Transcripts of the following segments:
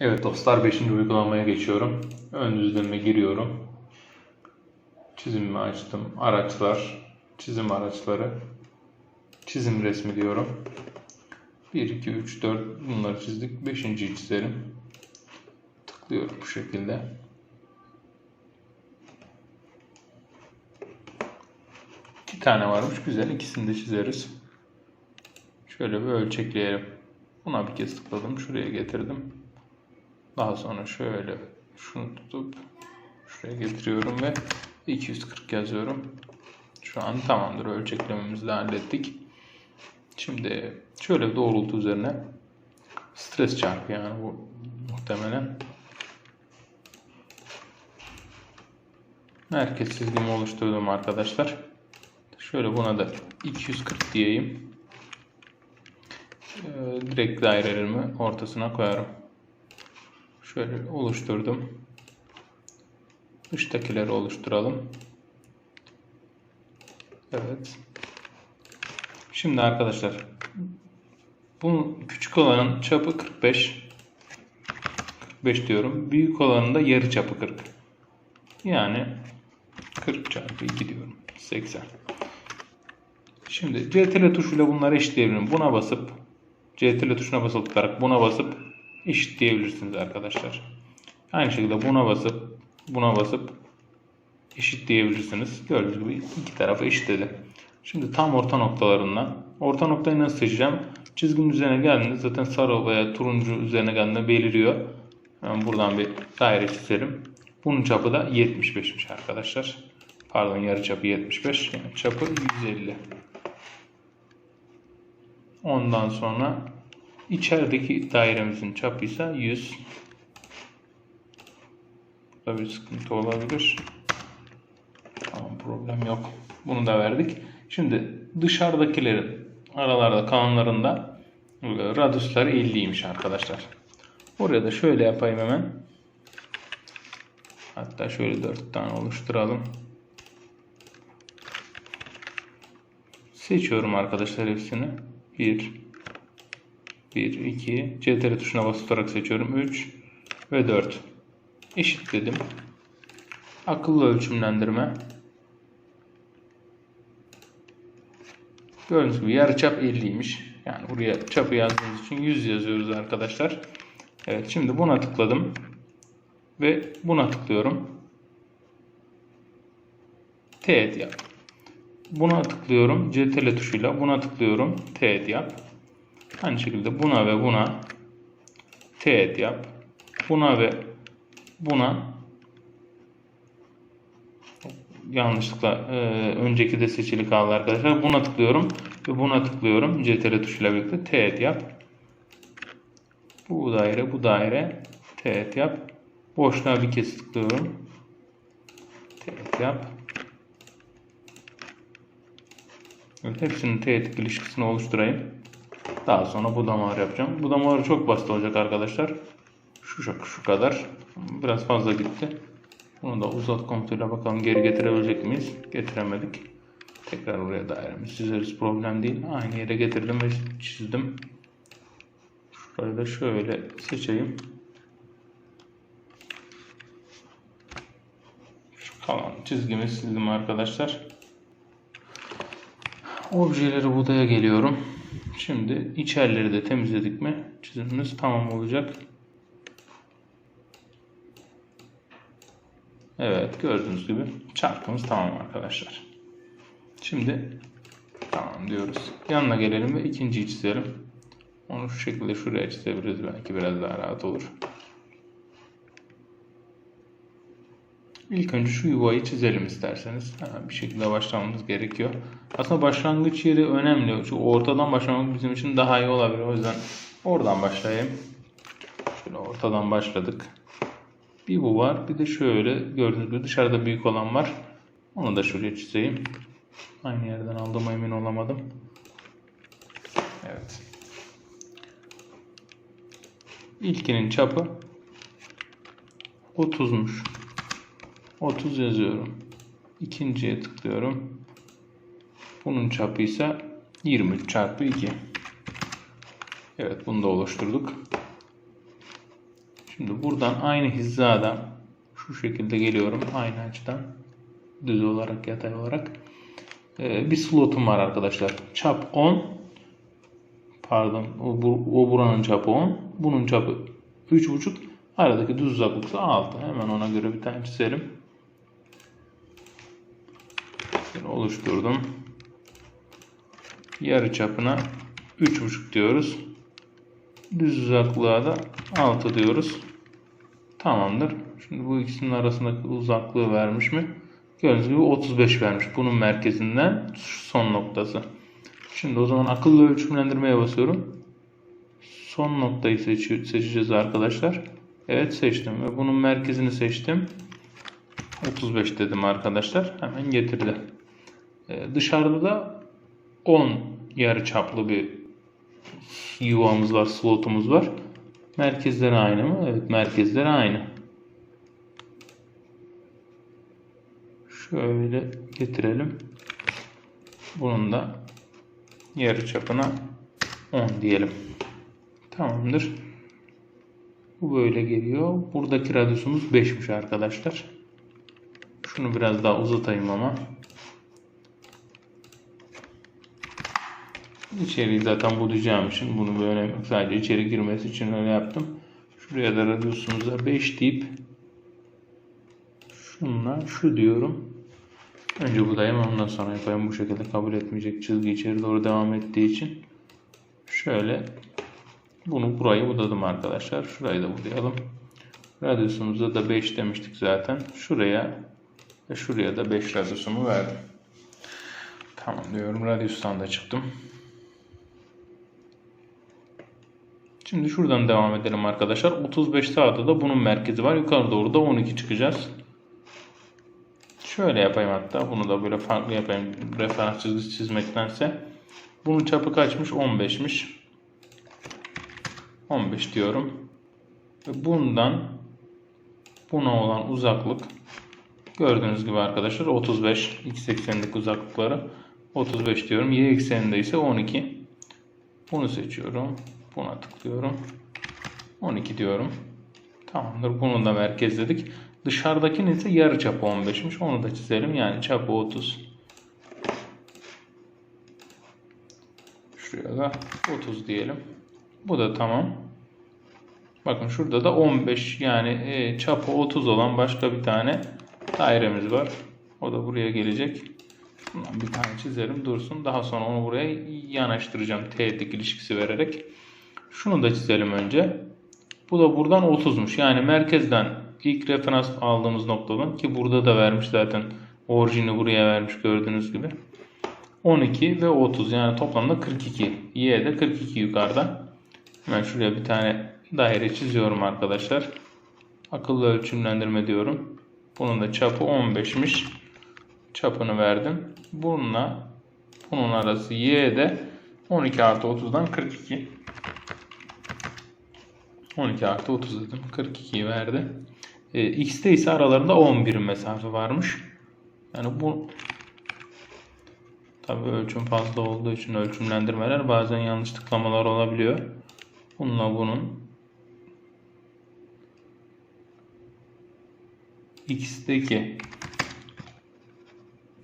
Evet dostlar 5. uygulamaya geçiyorum. Ön düzleme giriyorum. Çizimimi açtım. Araçlar, çizim araçları, çizim resmi diyorum. 1, 2, 3, 4 bunları çizdik. 5.yi çizelim. Tıklıyorum bu şekilde. İki tane varmış. Güzel. İkisini de çizeriz. Şöyle bir ölçekleyelim. Buna bir kez tıkladım. Şuraya getirdim. Daha sonra şöyle şunu tutup şuraya getiriyorum ve 240 yazıyorum. Şu an tamamdır. Ölçeklememizi de hallettik. Şimdi şöyle doğrultu üzerine stres çarpı yani bu muhtemelen merkez çizgimi oluşturdum arkadaşlar. Şöyle buna da 240 diyeyim. Ee, direkt dairelerimi ortasına koyarım. Şöyle oluşturdum. Dıştakileri oluşturalım. Evet. Şimdi arkadaşlar bu küçük olanın çapı 45. 45 diyorum. Büyük olanın da yarı çapı 40. Yani 40 çarpı 2 diyorum. 80. Şimdi CTRL tuşuyla bunları eşitleyebilirim. Buna basıp CTRL tuşuna basılı tutarak buna basıp eşitleyebilirsiniz arkadaşlar. Aynı şekilde buna basıp buna basıp eşitleyebilirsiniz. Gördüğünüz gibi iki tarafı eşitledi. Şimdi tam orta noktalarından orta noktayı nasıl seçeceğim? Çizginin üzerine geldiğinde zaten sarı veya turuncu üzerine geldiğinde beliriyor. Hemen buradan bir daire çizelim. Bunun çapı da 75'miş arkadaşlar. Pardon yarı çapı 75. Yani çapı 150. Ondan sonra içerideki dairemizin çapı ise 100. Burada bir sıkıntı olabilir. Tamam problem yok. Bunu da verdik. Şimdi dışarıdakilerin aralarda kalanlarında radyuslar 50'ymiş arkadaşlar. Oraya da şöyle yapayım hemen. Hatta şöyle 4 tane oluşturalım. Seçiyorum arkadaşlar hepsini. 1 1 2 CTRL tuşuna basarak seçiyorum. 3 ve 4. Eşit dedim. Akıllı ölçümlendirme. Gördüğünüz gibi yarıçap 50'ymiş. Yani buraya çapı yazdığımız için 100 yazıyoruz arkadaşlar. Evet şimdi buna tıkladım. Ve buna tıklıyorum. Teğet yap. Buna tıklıyorum. CTRL tuşuyla buna tıklıyorum. Teğet yap. Aynı şekilde buna ve buna teğet yap. Buna ve buna yanlışlıkla e, önceki de seçili kaldı arkadaşlar. Buna tıklıyorum ve buna tıklıyorum. CTRL tuşuyla birlikte teğet yap. Bu daire, bu daire teğet yap. Boşluğa bir kez tıklıyorum. Teğet yap. Evet, hepsinin teğet ilişkisini oluşturayım. Daha sonra bu damarı yapacağım. Bu damarı çok basit olacak arkadaşlar. Şu, şu, şu kadar. Biraz fazla gitti. Bunu da uzat komutuyla bakalım geri getirebilecek miyiz? Getiremedik. Tekrar oraya dairemizi çizeriz. Problem değil. Aynı yere getirdim ve çizdim. Şurayı da şöyle seçeyim. Şu kalan çizgimi sildim arkadaşlar. Objeleri budaya geliyorum. Şimdi içerileri de temizledik mi çizimimiz tamam olacak. Evet gördüğünüz gibi çarpımız tamam arkadaşlar. Şimdi tamam diyoruz. Yanına gelelim ve ikinciyi çizelim. Onu şu şekilde şuraya çizebiliriz. Belki biraz daha rahat olur. İlk önce şu yuvayı çizelim isterseniz. Bir şekilde başlamamız gerekiyor. Aslında başlangıç yeri önemli. Şu ortadan başlamak bizim için daha iyi olabilir. O yüzden oradan başlayayım. Şöyle ortadan başladık. Bir bu var. Bir de şöyle gördüğünüz gibi dışarıda büyük olan var. Onu da şuraya çizeyim. Aynı yerden aldığıma emin olamadım. Evet. İlkinin çapı 30'muş. 30 yazıyorum. İkinciye tıklıyorum. Bunun çapı ise 23 çarpı 2. Evet bunu da oluşturduk. Şimdi buradan aynı hizada şu şekilde geliyorum. Aynı açıdan düz olarak yatay olarak. Ee, bir slotum var arkadaşlar. Çap 10 pardon o, o buranın çapı 10 bunun çapı 3.5 aradaki düz uzaklık da 6 hemen ona göre bir tane çizelim Şöyle oluşturdum yarı çapına 3.5 diyoruz düz uzaklığa da 6 diyoruz tamamdır şimdi bu ikisinin arasındaki uzaklığı vermiş mi gördüğünüz gibi 35 vermiş bunun merkezinden son noktası Şimdi o zaman akıllı ölçümlendirmeye basıyorum. Son noktayı seçeceğiz arkadaşlar. Evet seçtim ve bunun merkezini seçtim. 35 dedim arkadaşlar. Hemen getirdi. Ee, dışarıda da 10 yarı çaplı bir yuvamız var, slotumuz var. Merkezleri aynı mı? Evet, merkezleri aynı. Şöyle getirelim. Bunun da yarı çapına 10 diyelim. Tamamdır. Bu böyle geliyor. Buradaki radyusumuz 5'miş arkadaşlar. Şunu biraz daha uzatayım ama. İçeriği zaten bulayacağım için bunu böyle sadece içeri girmesi için öyle yaptım. Şuraya da radyusumuza 5 deyip şunla şu diyorum. Önce budayım ondan sonra yapayım. Bu şekilde kabul etmeyecek çizgi içeri doğru devam ettiği için. Şöyle bunu burayı budadım arkadaşlar. Şurayı da budayalım. Radyusumuza da 5 demiştik zaten. Şuraya ve şuraya da 5 radyosumu verdim. Tamam diyorum. Radyustan da çıktım. Şimdi şuradan devam edelim arkadaşlar. 35 sağda da bunun merkezi var. Yukarı doğru da 12 çıkacağız. Şöyle yapayım hatta. Bunu da böyle farklı yapayım. Referans çizgisi çizmektense. Bunun çapı kaçmış? 15'miş. 15 diyorum. Ve bundan buna olan uzaklık gördüğünüz gibi arkadaşlar 35. X eksenindeki uzaklıkları 35 diyorum. Y ekseninde ise 12. Bunu seçiyorum. Buna tıklıyorum. 12 diyorum. Tamamdır. Bunu da merkezledik. Dışarıdakinin ise yarı çapı 15'miş. Onu da çizelim. Yani çapı 30. Şuraya da 30 diyelim. Bu da tamam. Bakın şurada da 15 yani e, çapı 30 olan başka bir tane dairemiz var. O da buraya gelecek. Bundan bir tane çizerim dursun. Daha sonra onu buraya yanaştıracağım. Teğetlik ilişkisi vererek. Şunu da çizelim önce. Bu da buradan 30'muş. Yani merkezden ilk referans aldığımız noktadan ki burada da vermiş zaten orijini buraya vermiş gördüğünüz gibi. 12 ve 30 yani toplamda 42. Y de 42 yukarıda. Hemen şuraya bir tane daire çiziyorum arkadaşlar. Akıllı ölçümlendirme diyorum. Bunun da çapı 15'miş. Çapını verdim. Bununla bunun arası Y de 12 artı 30'dan 42. 12 artı 30 dedim. 42'yi verdi. E, X'te ise aralarında 11 mesafe varmış. Yani bu tabi ölçüm fazla olduğu için ölçümlendirmeler bazen yanlış tıklamalar olabiliyor. Bununla bunun X'teki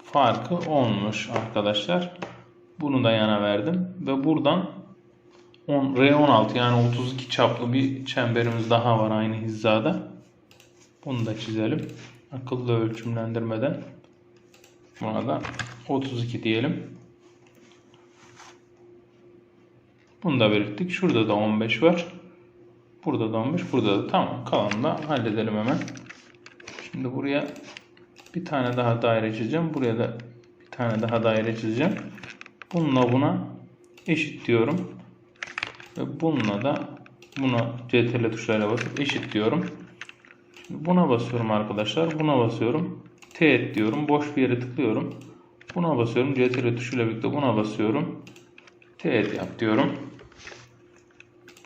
farkı 10'muş arkadaşlar. Bunu da yana verdim. Ve buradan 10, R16 yani 32 çaplı bir çemberimiz daha var aynı hizada. Bunu da çizelim. Akıllı ölçümlendirmeden. Buna da 32 diyelim. Bunu da belirttik. Şurada da 15 var. Burada da 15. Burada da tamam. Kalanını da halledelim hemen. Şimdi buraya bir tane daha daire çizeceğim. Buraya da bir tane daha daire çizeceğim. Bununla buna eşit diyorum. Ve bununla da buna CTRL tuşlarıyla basıp eşit diyorum. Şimdi buna basıyorum arkadaşlar. Buna basıyorum. Teğet diyorum. Boş bir yere tıklıyorum. Buna basıyorum. CTRL tuşuyla birlikte buna basıyorum. Teğet yap diyorum.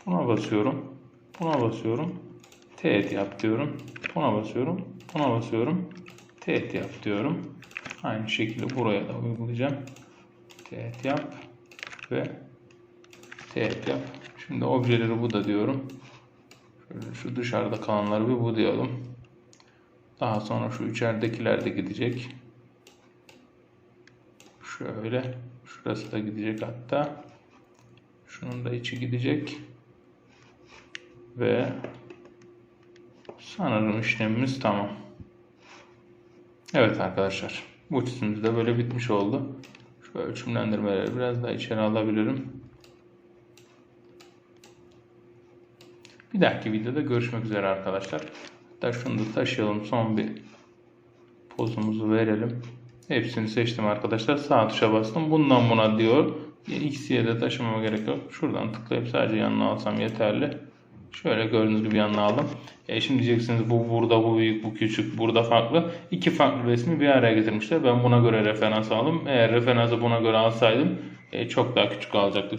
Buna basıyorum. Buna basıyorum. Teğet yap diyorum. Buna basıyorum. Buna basıyorum. Teğet yap diyorum. Aynı şekilde buraya da uygulayacağım. Teğet yap ve teğet yap. Şimdi objeleri bu da diyorum. Şöyle şu dışarıda kalanları bir budayalım. Daha sonra şu içeridekiler de gidecek. Şöyle. Şurası da gidecek hatta. Şunun da içi gidecek. Ve sanırım işlemimiz tamam. Evet arkadaşlar. Bu çizimimiz de böyle bitmiş oldu. Şu ölçümlendirmeleri biraz daha içeri alabilirim. Bir dahaki videoda görüşmek üzere arkadaşlar. Hatta şunu da taşıyalım. Son bir pozumuzu verelim. Hepsini seçtim arkadaşlar. Sağ tuşa bastım. Bundan buna diyor. X'ye de taşımama gerek yok. Şuradan tıklayıp sadece yanına alsam yeterli. Şöyle gördüğünüz gibi yanına aldım. E şimdi diyeceksiniz bu burada, bu büyük, bu küçük, burada farklı. İki farklı resmi bir araya getirmişler. Ben buna göre referans aldım. Eğer referansı buna göre alsaydım e, çok daha küçük alacaktı.